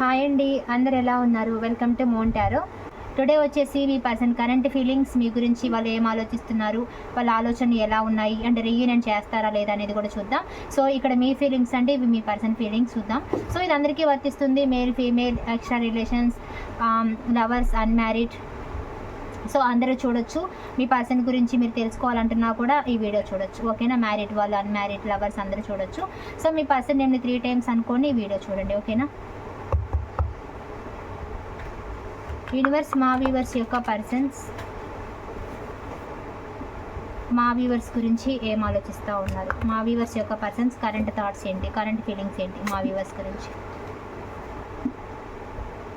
Hi అండి అందరు ఎలా ఉన్నారు? వెల్కమ్ టు మోంటారో టుడే వచ్చేసి మీ పర్సన్ కరెంట్ ఫీలింగ్స్ మీ గురించి వాళ్ళు ఏం ఆలోచిస్తున్నారు వాళ్ళ ఆలోచనలు ఎలా ఉన్నాయి అంటే రీయూనియన్ చేస్తారా లేదా అనేది కూడా చూద్దాం. సో ఇక్కడ మీ ఫీలింగ్స్ అంటే ఇవి మీ పర్సన్ ఫీలింగ్స్ చూద్దాం. సో ఇది అందరికీ వర్తిస్తుంది male female extra relations lovers unmarried so అందరూ చూడొచ్చు. మీ పర్సన్ గురించి మీరు తెలుసుకోవాలంటున్నా కూడా ఈ వీడియో చూడొచ్చు. ఓకేనా మ్యారీడ్ వాళ్ళు అన్మ్యారీడ్ లవర్స్ అందరూ చూడొచ్చు. సో మీ పర్సన్ నేను త్రీ టైమ్స్ అనుకోండి ఈ వీడియో చూడండి. ఓకేనా యూనివర్స్ మా వ్యూవర్స్ యొక్క పర్సన్స్ మా వ్యూవర్స్ గురించి ఏం ఆలోచిస్తూ ఉన్నారు? మా వ్యూవర్స్ యొక్క పర్సన్స్ కరెంట్ థాట్స్ ఏంటి? కరెంట్ ఫీలింగ్స్ ఏంటి మా వ్యూవర్స్ గురించి?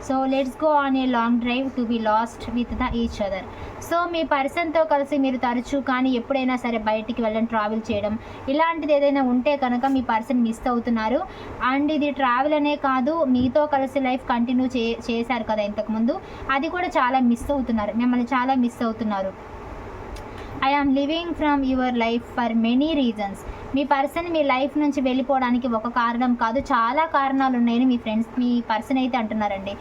So let's go on a long drive to be lost with the each other so మీ పర్సన్తో కలిసి మీరు తరచూ కానీ ఎప్పుడైనా సరే బయటికి వెళ్ళడం ట్రావెల్ చేయడం ఇలాంటిది ఏదైనా ఉంటే కనుక మీ పర్సన్ మిస్ అవుతున్నారు. అండ్ ఇది ట్రావెల్ అనే కాదు మీతో కలిసి లైఫ్ కంటిన్యూ చే చేశారు కదా ఇంతకుముందు. అది కూడా చాలా మిస్ అవుతున్నారు మిమ్మల్ని చాలా మిస్ అవుతున్నారు. I am living from your life for many reasons me person మీ లైఫ్ నుంచి వెళ్ళిపోవడానికి ఒక కారణం కాదు. చాలా కారణాలు ఉన్నాయని మీ ఫ్రెండ్స్ మీ పర్సన్ అయితే అంటున్నారండి.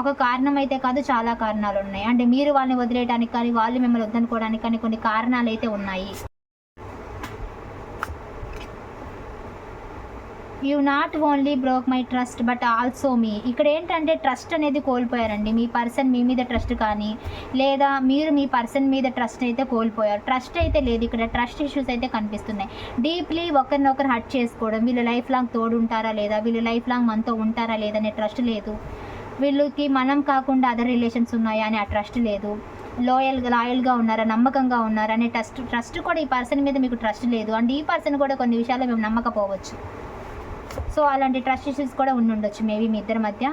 ఒక కారణం అయితే కాదు చాలా కారణాలు ఉన్నాయి అంటే మీరు వాళ్ళని వదిలేయడానికి కానీ వాళ్ళు మిమ్మల్ని వద్దనుకోవడానికి కానీ కొన్ని కారణాలు అయితే ఉన్నాయి. You not only broke my trust but also me. ఇక్కడ ఏంటంటే ట్రస్ట్ అనేది కోల్పోయారండి. మీ పర్సన్ మీ మీద ట్రస్ట్ కానీ లేదా మీరు మీ పర్సన్ మీద ట్రస్ట్ అయితే కోల్పోయారు. ట్రస్ట్ అయితే లేదు ఇక్కడ. ట్రస్ట్ ఇష్యూస్ అయితే కనిపిస్తున్నాయి. డీప్లీ ఒకరినొకరు హట్ చేసుకోవడం వీళ్ళు లైఫ్ లాంగ్ తోడు ఉంటారా లేదా వీళ్ళు లైఫ్ లాంగ్ మనతో ఉంటారా లేదనే ట్రస్ట్ లేదు. వీళ్ళకి మనం కాకుండా అదర్ రిలేషన్స్ ఉన్నాయా అని ఆ ట్రస్ట్ లేదు. లోయల్ లాయల్గా ఉన్నారా నమ్మకంగా ఉన్నారా అనే ట్రస్ట్ ట్రస్ట్ కూడా ఈ పర్సన్ మీద మీకు ట్రస్ట్ లేదు. అండ్ ఈ పర్సన్ కూడా కొన్ని విషయాల్లో మేము నమ్మకపోవచ్చు. సో అలాంటి ట్రస్ట్ ఇష్యూస్ కూడా ఉండుండొచ్చు మేబీ మీ ఇద్దరి మధ్య.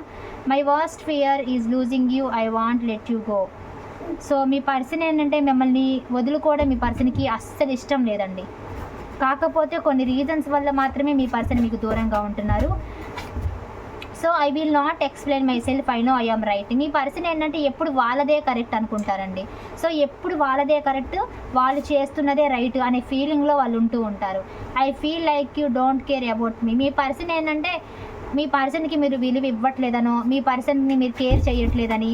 My worst fear is losing you I want let you go so me person ఏంటంటే మిమ్మల్ని వదులుకోవడం మీ పర్సన్కి అస్సలు ఇష్టం లేదండి. కాకపోతే కొన్ని రీజన్స్ వల్ల మాత్రమే మీ పర్సన్ మీకు దూరంగా ఉంటున్నారు. So I will not explain myself I know I am right me person ఏంటంటే ఎప్పుడు వాళ్ళదే కరెక్ట్ అనుకుంటారండి. సో ఎప్పుడు వాళ్ళదే కరెక్ట్ వాళ్ళు చేస్తున్నదే రైట్ అనే ఫీలింగ్లో వాళ్ళు ఉంటూ ఉంటారు. I feel like you don't care about me me person ఏంటంటే మీ పర్సన్కి మీరు విలువ ఇవ్వట్లేదనో మీ పర్సన్ని మీరు కేర్ చేయట్లేదని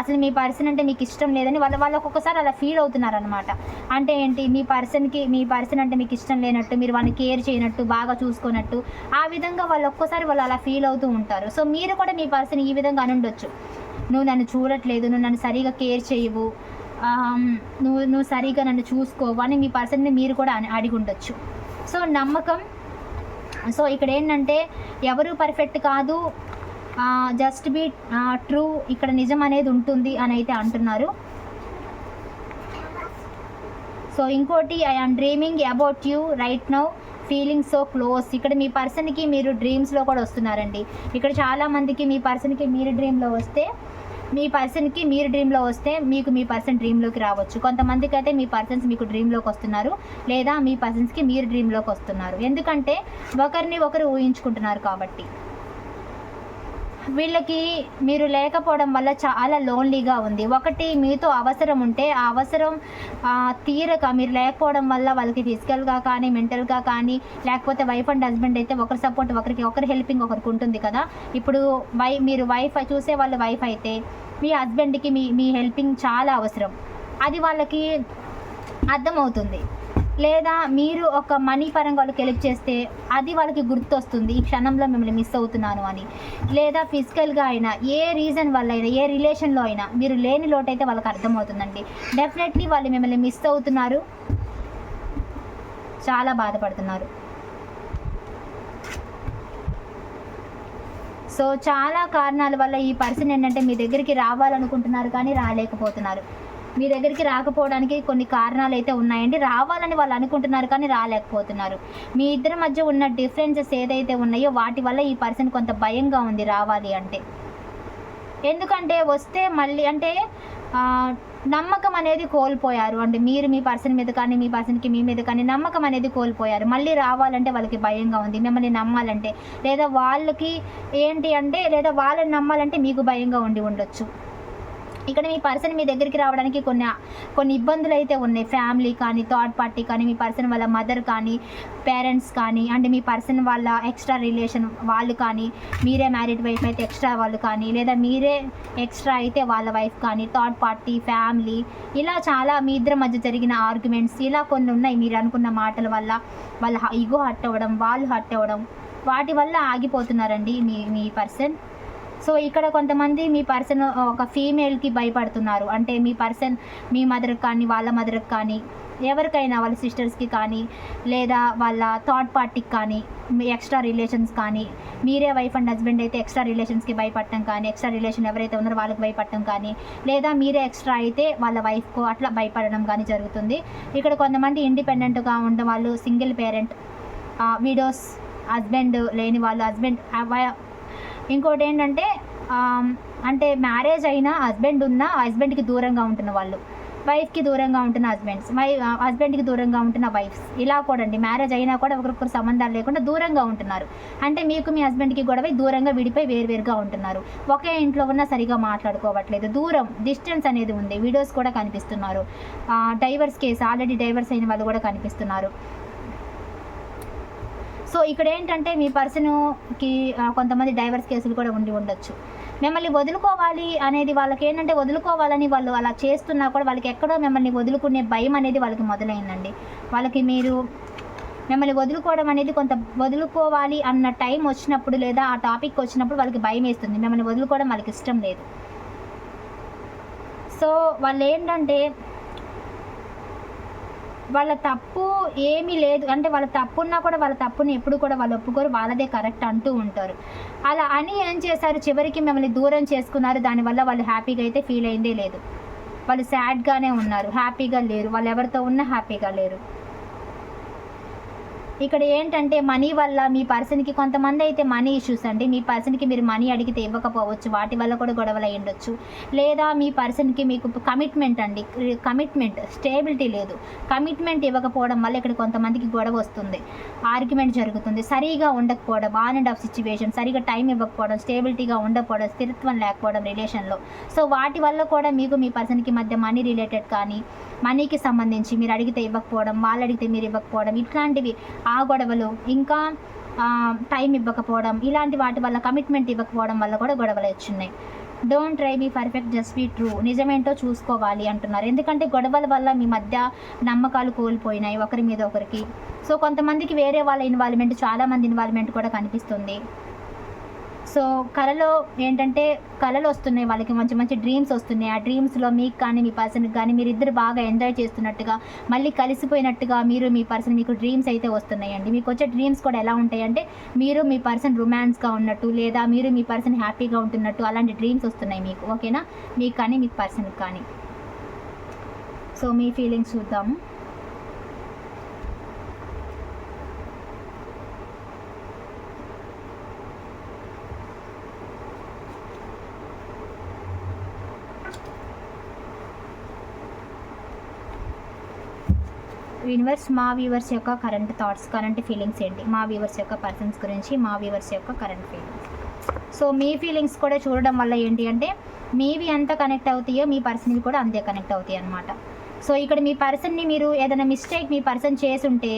అసలు మీ పర్సన్ అంటే మీకు ఇష్టం లేదని వాళ్ళ వాళ్ళు ఒక్కొక్కసారి అలా ఫీల్ అవుతున్నారు అనమాట అంటే ఏంటి? మీ పర్సన్కి మీ పర్సన్ అంటే మీకు ఇష్టం లేనట్టు మీరు వాళ్ళని కేర్ చేయనట్టు బాగా చూసుకున్నట్టు ఆ విధంగా వాళ్ళు ఒక్కోసారి వాళ్ళు అలా ఫీల్ అవుతూ ఉంటారు. సో మీరు కూడా మీ పర్సన్ ఈ విధంగా అనుండొచ్చు. నువ్వు నన్ను చూడట్లేదు నువ్వు నన్ను సరిగా కేర్ చేయవు నువ్వు నువ్వు సరిగా నన్ను చూసుకోవు అని మీ పర్సన్ని మీరు కూడా అడిగి ఉండొచ్చు. సో నమ్మకం సో ఇక్కడ ఏంటంటే ఎవరు పర్ఫెక్ట్ కాదు జస్ట్ బీ ట్రూ ఇక్కడ నిజం అనేది ఉంటుంది అని అయితే అంటున్నారు. సో ఇంకోటి I am dreaming about you right now feeling so close ఇక్కడ మీ పర్సన్కి మీరు డ్రీమ్స్లో కూడా వస్తున్నారండి. ఇక్కడ చాలామందికి మీ పర్సన్కి మీరు డ్రీమ్లో వస్తే మీ పర్సన్కి మీరు డ్రీమ్లో వస్తే మీకు మీ పర్సన్ డ్రీమ్లోకి రావచ్చు. కొంతమందికి అయితే మీ పర్సన్స్ మీకు డ్రీమ్లోకి వస్తున్నారు లేదా మీ పర్సన్స్కి మీరు డ్రీమ్లోకి వస్తున్నారు. ఎందుకంటే ఒకరిని ఒకరు ఊహించుకుంటున్నారు కాబట్టి. వీళ్ళకి మీరు లేకపోవడం వల్ల చాలా లోన్లీగా ఉంది. ఒకటి మీతో అవసరం ఉంటే ఆ అవసరం తీరక మీరు లేకపోవడం వల్ల వాళ్ళకి ఫిజికల్గా కానీ మెంటల్గా కానీ లేకపోతే వైఫ్ అండ్ హస్బెండ్ అయితే ఒకరి సపోర్ట్ ఒకరికి ఒకరి హెల్పింగ్ ఒకరికి ఉంటుంది కదా. ఇప్పుడు వై మీరు వైఫ్ చూసే వాళ్ళు వైఫ్ అయితే మీ హస్బెండ్కి మీ మీ హెల్పింగ్ చాలా అవసరం. అది వాళ్ళకి అర్థమవుతుంది. లేదా మీరు ఒక మనీ పరంగా వాళ్ళకి హెల్ప్ చేస్తే అది వాళ్ళకి గుర్తొస్తుంది. ఈ క్షణంలో మిమ్మల్ని మిస్ అవుతున్నాను అని. లేదా ఫిజికల్గా అయినా ఏ రీజన్ వల్ల అయినా ఏ రిలేషన్లో అయినా మీరు లేని లోటు అయితే వాళ్ళకి అర్థమవుతుందండి. డెఫినెట్లీ వాళ్ళు మిమ్మల్ని మిస్ అవుతున్నారు. చాలా బాధపడుతున్నారు. సో చాలా కారణాల వల్ల ఈ పర్సన్ ఏంటంటే మీ దగ్గరికి రావాలనుకుంటున్నారు కానీ రాలేకపోతున్నారు. మీ దగ్గరికి రాకపోవడానికి కొన్ని కారణాలు అయితే ఉన్నాయండి. రావాలని వాళ్ళు అనుకుంటున్నారు కానీ రాలేకపోతున్నారు. మీ ఇద్దరి మధ్య ఉన్న డిఫరెన్సెస్ ఏదైతే ఉన్నాయో వాటి వల్ల ఈ పర్సన్ కొంత భయంగా ఉంది రావాలి అంటే. ఎందుకంటే వస్తే మళ్ళీ అంటే నమ్మకం అనేది కోల్పోయారు. అంటే మీరు మీ పర్సన్ మీద కానీ మీ పర్సన్కి మీ మీద కానీ నమ్మకం అనేది కోల్పోయారు. మళ్ళీ రావాలంటే వాళ్ళకి భయంగా ఉంది. మిమ్మల్ని నమ్మాలంటే లేదా వాళ్ళకి ఏంటి అంటే లేదా వాళ్ళని నమ్మాలంటే మీకు భయంగా ఉండి ఉండొచ్చు. ఇక్కడ మీ పర్సన్ మీ దగ్గరికి రావడానికి కొన్ని కొన్ని ఇబ్బందులు అయితే ఉన్నాయి. ఫ్యామిలీ కానీ థర్డ్ పార్టీ కానీ మీ పర్సన్ వాళ్ళ మదర్ కానీ పేరెంట్స్ కానీ అంటే మీ పర్సన్ వాళ్ళ ఎక్స్ట్రా రిలేషన్ వాళ్ళు కానీ మీరే మ్యారీడ్ వైఫ్ అయితే ఎక్స్ట్రా వాళ్ళు కానీ లేదా మీరే ఎక్స్ట్రా అయితే వాళ్ళ వైఫ్ కానీ థర్డ్ పార్టీ ఫ్యామిలీ ఇలా చాలా మీ ఇద్దరి మధ్య జరిగిన ఆర్గ్యుమెంట్స్ ఇలా కొన్ని ఉన్నాయి మీరు అనుకున్న మాటల వల్ల. వాళ్ళ ఈగో హట్ అవ్వడం వాళ్ళు హట్ అవ్వడం వాటి వల్ల ఆగిపోతున్నారండి మీ మీ పర్సన్. సో ఇక్కడ కొంతమంది మీ పర్సన్ ఒక ఫీమేల్కి భయపడుతున్నారు. అంటే మీ పర్సన్ మీ మదర్కి కానీ వాళ్ళ మదర్కి కానీ ఎవరికైనా వాళ్ళ సిస్టర్స్కి కానీ లేదా వాళ్ళ థర్డ్ పార్టీకి కానీ మీ ఎక్స్ట్రా రిలేషన్స్ కానీ మీరే వైఫ్ అండ్ హస్బెండ్ అయితే ఎక్స్ట్రా రిలేషన్స్కి భయపడటం కానీ ఎక్స్ట్రా రిలేషన్ ఎవరైతే ఉన్నారో వాళ్ళకి భయపడటం కానీ లేదా మీరే ఎక్స్ట్రా అయితే వాళ్ళ వైఫ్కు అట్లా భయపడడం కానీ జరుగుతుంది. ఇక్కడ కొంతమంది ఇండిపెండెంట్గా ఉండే వాళ్ళు సింగిల్ పేరెంట్ విడోస్ హస్బెండ్ లేని వాళ్ళు హస్బెండ్ ఇంకోటి ఏంటంటే అంటే మ్యారేజ్ అయినా హస్బెండ్ ఉన్న హస్బెండ్కి దూరంగా ఉంటున్న వాళ్ళు వైఫ్కి దూరంగా ఉంటున్న హస్బెండ్స్ వై హస్బెండ్కి దూరంగా ఉంటున్న వైఫ్స్ ఇలా కూడా అండి. మ్యారేజ్ అయినా కూడా ఒకరికొకరు సంబంధాలు లేకుండా దూరంగా ఉంటున్నారు. అంటే మీకు మీ హస్బెండ్కి గొడవ దూరంగా విడిపోయి వేరువేరుగా ఉంటున్నారు. ఒకే ఇంట్లో ఉన్న సరిగా మాట్లాడుకోవట్లేదు. దూరం డిస్టెన్స్ అనేది ఉంది. వీడియోస్ కూడా కనిపిస్తున్నారు. డైవర్స్ కేసు ఆల్రెడీ డైవర్స్ అయిన వాళ్ళు కూడా కనిపిస్తున్నారు. సో ఇక్కడ ఏంటంటే మీ పర్సన్కి కొంతమంది డైవర్స్ కేసులు కూడా ఉండి ఉండొచ్చు. మిమ్మల్ని వదులుకోవాలి అనేది వాళ్ళకి ఏంటంటే వదులుకోవాలని వాళ్ళు అలా చేస్తున్నా కూడా వాళ్ళకి ఎక్కడో మిమ్మల్ని వదులుకునే భయం అనేది వాళ్ళకి మొదలైందండి. వాళ్ళకి మీరు మిమ్మల్ని వదులుకోవడం అనేది కొంత వదులుకోవాలి అన్న టైం వచ్చినప్పుడు లేదా ఆ టాపిక్ వచ్చినప్పుడు వాళ్ళకి భయం వేస్తుంది. మిమ్మల్ని వదులుకోవడం వాళ్ళకి ఇష్టం లేదు. సో వాళ్ళు ఏంటంటే వాళ్ళ తప్పు ఏమీ లేదు. అంటే వాళ్ళ తప్పు ఉన్నా కూడా వాళ్ళ తప్పుని ఎప్పుడు కూడా వాళ్ళు ఒప్పుకోరు. వాళ్ళదే కరెక్ట్ అంటూ ఉంటారు. అలా అని ఏం చేశారు? చివరికి మిమ్మల్ని దూరం చేసుకున్నారు. దానివల్ల వాళ్ళు హ్యాపీగా అయితే ఫీల్ అయిందే లేదు. వాళ్ళు సాడ్గానే ఉన్నారు. హ్యాపీగా లేరు. వాళ్ళు ఎవరితో ఉన్నా హ్యాపీగా లేరు. ఇక్కడ ఏంటంటే మనీ వల్ల మీ పర్సన్కి కొంతమంది అయితే మనీ ఇష్యూస్ అండి. మీ పర్సన్కి మీరు మనీ అడిగితే ఇవ్వకపోవచ్చు. వాటి వల్ల కూడా గొడవలు అయి ఉండొచ్చు. లేదా మీ పర్సన్కి మీకు కమిట్మెంట్ అండి. కమిట్మెంట్ స్టేబిలిటీ లేదు. కమిట్మెంట్ ఇవ్వకపోవడం వల్ల ఇక్కడ కొంతమందికి గొడవ వస్తుంది. ఆర్గ్యుమెంట్ జరుగుతుంది. సరిగా ఉండకపోవడం ఆన్ అండ్ ఆఫ్ సిచ్యువేషన్ సరిగా టైం ఇవ్వకపోవడం స్టేబిలిటీగా ఉండకపోవడం స్థిరత్వం లేకపోవడం రిలేషన్లో. సో వాటి వల్ల కూడా మీకు మీ పర్సన్కి మధ్య మనీ రిలేటెడ్ కానీ మనీకి సంబంధించి మీరు అడిగితే ఇవ్వకపోవడం వాళ్ళు అడిగితే మీరు ఇవ్వకపోవడం ఇట్లాంటివి ఆ గొడవలు ఇంకా టైం ఇవ్వకపోవడం ఇలాంటి వాటి వల్ల కమిట్మెంట్ ఇవ్వకపోవడం వల్ల కూడా గొడవలు వచ్చినాయి. Don't try me perfect just be true నిజమేంటో చూసుకోవాలి అంటున్నారు. ఎందుకంటే గొడవల వల్ల మీ మధ్య నమ్మకాలు కోల్పోయినాయి ఒకరి మీద ఒకరికి. సో కొంతమందికి వేరే వాళ్ళ ఇన్వాల్వ్మెంట్ చాలామంది ఇన్వాల్వ్మెంట్ కూడా కనిపిస్తుంది. సో కళలో ఏంటంటే కళలు వస్తున్నాయి వాళ్ళకి మంచి మంచి డ్రీమ్స్ వస్తున్నాయి. ఆ డ్రీమ్స్లో మీకు కానీ మీ పర్సన్కి కానీ మీరు ఇద్దరు బాగా ఎంజాయ్ చేస్తున్నట్టుగా మళ్ళీ కలిసిపోయినట్టుగా మీరు మీ పర్సన్ మీకు డ్రీమ్స్ అయితే వస్తున్నాయండి. మీకు వచ్చే డ్రీమ్స్ కూడా ఎలా ఉంటాయంటే మీరు మీ పర్సన్ రొమాన్స్గా ఉన్నట్టు లేదా మీరు మీ పర్సన్ హ్యాపీగా ఉంటున్నట్టు అలాంటి డ్రీమ్స్ వస్తున్నాయి మీకు. ఓకేనా మీకు కానీ మీ పర్సన్కి కానీ. సో మీ ఫీలింగ్స్ చూద్దాము. యూనివర్స్ మా వ్యూవర్స్ యొక్క కరెంట్ థాట్స్ కరెంట్ ఫీలింగ్స్ ఏంటి? మా వ్యూవర్స్ యొక్క పర్సన్స్ గురించి మా వ్యూవర్స్ యొక్క కరెంట్ ఫీలింగ్స్ సో మీ ఫీలింగ్స్ కూడా చూడడం వల్ల ఏంటి అంటే మీవి ఎంత కనెక్ట్ అవుతాయో మీ పర్సన్వి కూడా అంతే కనెక్ట్ అవుతాయి అనమాట సో ఇక్కడ మీ పర్సన్ని మీరు ఏదైనా మిస్టేక్ మీ పర్సన్ చేసుంటే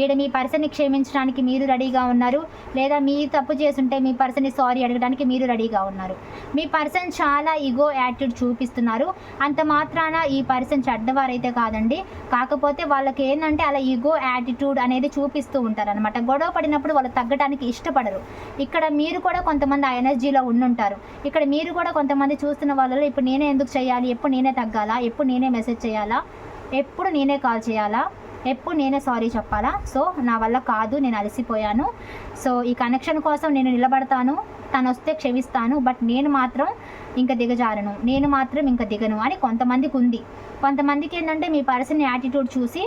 ఈడ మీ పర్సన్ని క్షమించడానికి మీరు రెడీగా ఉన్నారు. లేదా మీ తప్పు చేసుంటే మీ పర్సన్ని సారీ అడగడానికి మీరు రెడీగా ఉన్నారు. మీ పర్సన్ చాలా ఈగో యాటిట్యూడ్ చూపిస్తున్నారు. అంత మాత్రాన ఈ పర్సన్ చెడ్డవారైతే కాదండి. కాకపోతే వాళ్ళకి ఏంటంటే అలా ఈగో యాటిట్యూడ్ అనేది చూపిస్తూ ఉంటారనమాట గొడవ పడినప్పుడు వాళ్ళు తగ్గడానికి ఇష్టపడరు. ఇక్కడ మీరు కూడా కొంతమంది ఆ ఎనర్జీలో ఉండుంటారు. ఇక్కడ మీరు కూడా కొంతమంది చూస్తున్న వాళ్ళలో ఇప్పుడు నేనే ఎందుకు చేయాలి? ఎప్పుడు నేనే తగ్గాలా? ఎప్పుడు నేనే మెసేజ్ చేయాలా? ఎప్పుడు నేనే కాల్ చేయాలా? ఎప్పుడు నేనే సారీ చెప్పాలా? సో నా వల్ల కాదు నేను అలసిపోయాను. సో ఈ కనెక్షన్ కోసం నేను నిలబడతాను తను వస్తే క్షమిస్తాను బట్ నేను మాత్రం ఇంకా దిగజారను. నేను మాత్రం ఇంకా దిగను అని కొంతమందికి ఉంది. కొంతమందికి ఏంటంటే మీ పర్సన్ యాటిట్యూడ్ చూసి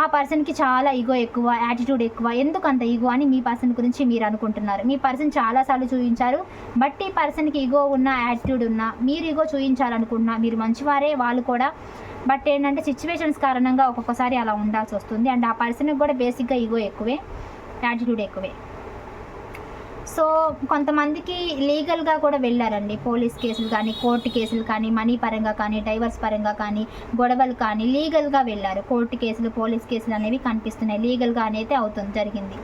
ఆ పర్సన్కి చాలా ఈగో ఎక్కువ యాటిట్యూడ్ ఎక్కువ. ఎందుకు అంత ఈగో అని మీ పర్సన్ గురించి మీరు అనుకుంటున్నారు? మీ పర్సన్ చాలాసార్లు చూపించారు బట్ ఈ పర్సన్కి ఈగో ఉన్న యాటిట్యూడ్ ఉన్న మీరు ఈగో చూపించాలనుకున్నా మీరు మంచివారే వాళ్ళు కూడా బట్ ఏంటంటే సిచ్యువేషన్స్ కారణంగా ఒక్కొక్కసారి అలా ఉండాల్సి వస్తుంది. అండ్ ఆ పర్సన్కి కూడా బేసిక్గా ఈగో ఎక్కువే యాటిట్యూడ్ ఎక్కువే. సో కొంతమందికి లీగల్గా కూడా వెళ్ళారండి. పోలీస్ కేసులు కానీ కోర్టు కేసులు కానీ మనీ పరంగా కానీ డైవర్స్ పరంగా కానీ గొడవలు కానీ లీగల్గా వెళ్ళారు. కోర్టు కేసులు పోలీస్ కేసులు అనేవి కనిపిస్తున్నాయి. లీగల్గా అనేది అవుతుంది జరిగింది.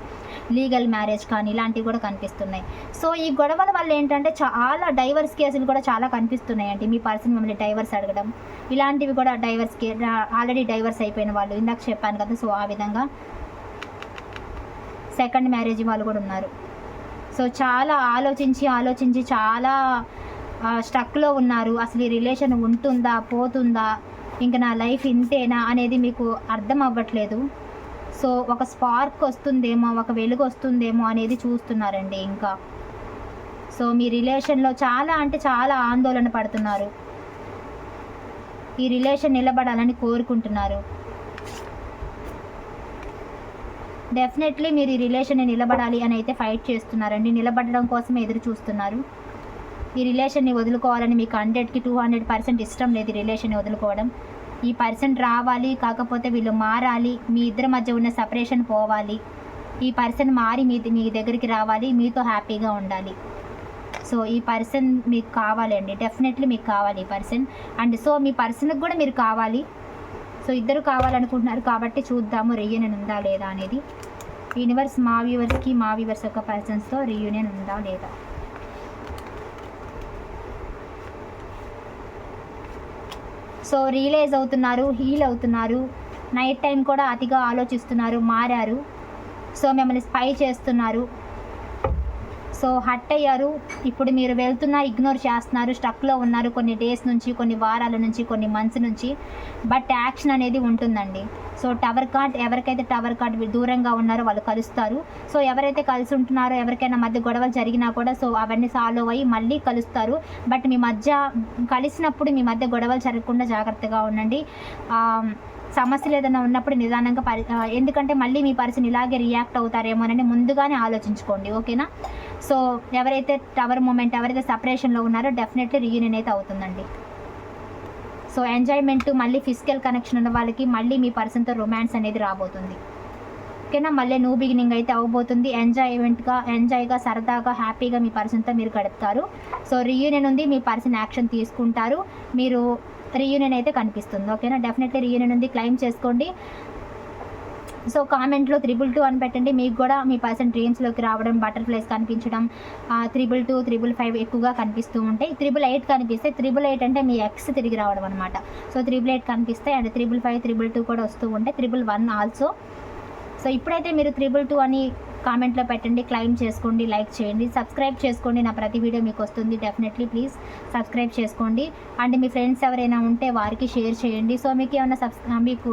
లీగల్ మ్యారేజ్ కానీ ఇలాంటివి కూడా కనిపిస్తున్నాయి. సో ఈ గొడవల వల్ల ఏంటంటే చాలా డైవర్స్ కేసులు కూడా చాలా కనిపిస్తున్నాయండి. మీ పర్సన్ మిమ్మల్ని డైవర్స్ అడగడం ఇలాంటివి కూడా డైవర్స్ కే ఆల్రెడీ డైవర్స్ అయిపోయిన వాళ్ళు. ఇందాక చెప్పాను కదా సో ఆ విధంగా సెకండ్ మ్యారేజ్ వాళ్ళు కూడా ఉన్నారు. సో చాలా ఆలోచించి ఆలోచించి చాలా స్టక్లో ఉన్నారు. అసలు ఈ రిలేషన్ ఉంటుందా పోతుందా ఇంకా నా లైఫ్ ఇంతేనా అనేది మీకు అర్థం అవ్వట్లేదు. సో ఒక స్పార్క్ వస్తుందేమో ఒక వెలుగు వస్తుందేమో అనేది చూస్తున్నారండి ఇంకా. సో మీ రిలేషన్లో చాలా అంటే చాలా ఆందోళన పడుతున్నారు. ఈ రిలేషన్ నిలబడాలని కోరుకుంటున్నారు. డెఫినెట్లీ మీరు ఈ రిలేషన్ నిలబడాలి అని అయితే ఫైట్ చేస్తున్నారండి. నిలబడడం కోసం ఎదురు చూస్తున్నారు. ఈ రిలేషన్ని వదులుకోవాలని మీకు హండ్రెడ్కి టూ హండ్రెడ్ పర్సెంట్ ఇష్టం లేదు ఈ రిలేషన్ వదులుకోవడం. ఈ పర్సన్ రావాలి కాకపోతే వీళ్ళు మారాలి మీ ఇద్దరి మధ్య ఉన్న సపరేషన్ పోవాలి. ఈ పర్సన్ మారి మీ మీ దగ్గరికి రావాలి మీతో హ్యాపీగా ఉండాలి. సో ఈ పర్సన్ మీకు కావాలండి. డెఫినెట్లీ మీకు కావాలి ఈ పర్సన్. అండ్ సో మీ పర్సన్కి కూడా మీరు కావాలి. సో ఇద్దరు కావాలనుకుంటున్నారు కాబట్టి చూద్దాము రీయూనియన్ ఉందా లేదా అనేది. యూనివర్స్ మా వ్యూవర్స్కి మా వ్యూవర్స్ యొక్క పర్సన్స్తో రీయూనియన్ ఉందా లేదా? సో రియలైజ్ అవుతున్నారు హీల్ అవుతున్నారు. నైట్ టైం కూడా అతిగా ఆలోచిస్తున్నారు మారారు. సో మిమ్మల్ని స్పై చేస్తున్నారు. సో హట్ అయ్యారు. ఇప్పుడు మీరు వెళ్తున్నా ఇగ్నోర్ చేస్తున్నారు స్టక్లో ఉన్నారు కొన్ని డేస్ నుంచి కొన్ని వారాల నుంచి కొన్ని మంత్స్ నుంచి. బట్ యాక్షన్ అనేది ఉంటుందండి. సో టవర్ కార్డ్ ఎవరికైతే టవర్ కార్డ్ దూరంగా ఉన్నారో వాళ్ళు కలుస్తారు. సో ఎవరైతే కలిసి ఉంటున్నారో ఎవరికైనా మధ్య గొడవలు జరిగినా కూడా సో అవన్నీ సాల్వ్ అయ్యి మళ్ళీ కలుస్తారు. బట్ మీ మధ్య కలిసినప్పుడు మీ మధ్య గొడవలు జరగకుండా జాగ్రత్తగా ఉండండి. సమస్యలు ఏదైనా ఉన్నప్పుడు నిదానంగా పరి ఎందుకంటే మళ్ళీ మీ పర్సన్ ఇలాగే రియాక్ట్ అవుతారేమోనని ముందుగానే ఆలోచించుకోండి ఓకేనా? సో ఎవరైతే టవర్ మూమెంట్ ఎవరైతే సపరేషన్లో ఉన్నారో డెఫినెట్లీ రీయూనియన్ అయితే అవుతుందండి. సో ఎంజాయ్మెంట్ మళ్ళీ ఫిజికల్ కనెక్షన్ ఉన్న వాళ్ళకి మళ్ళీ మీ పర్సన్తో రొమాన్స్ అనేది రాబోతుంది. ఓకేనా? మళ్ళీ న్యూ బిగినింగ్ అయితే అవ్వబోతుంది ఎంజాయ్మెంట్గా ఎంజాయ్గా సరదాగా హ్యాపీగా మీ పర్సన్తో మీరు గడుపుతారు. సో రీయూనియన్ ఉంది మీ పర్సన్ యాక్షన్ తీసుకుంటారు. మీరు రీయూనియన్ అయితే కనిపిస్తుంది. ఓకేనా? డెఫినెట్లీ రీయూనియన్ ఉంది. క్లైమ్ చేసుకోండి. సో కామెంట్లో త్రిబుల్ టూ అని పెట్టండి. మీకు కూడా మీ పర్సన్ డ్రీమ్స్లోకి రావడం బటర్ఫ్లైస్ కనిపించడం త్రిబుల్ టూ త్రిబుల్ ఫైవ్ ఎక్కువగా కనిపిస్తూ ఉంటాయి. త్రిబుల్ ఎయిట్ కనిపిస్తే త్రిబుల్ ఎయిట్ అంటే మీ ఎక్స్ తిరిగి రావడం అనమాట సో త్రిబుల్ ఎయిట్ కనిపిస్తాయి and triple five triple two కూడా వస్తూ ఉంటాయి త్రిబుల్ వన్ ఆల్సో సో ఇప్పుడైతే మీరు త్రిబుల్ టూ అని కామెంట్లో పెట్టండి క్లైమ్ చేసుకోండి లైక్ చేయండి. సబ్స్క్రైబ్ చేసుకోండి నా ప్రతి వీడియో మీకు వస్తుంది డెఫినెట్లీ ప్లీజ్ సబ్స్క్రైబ్ చేసుకోండి. అండ్ మీ ఫ్రెండ్స్ ఎవరైనా ఉంటే వారికి షేర్ చేయండి. సో మీకు ఏమైనా సబ్స్ మీకు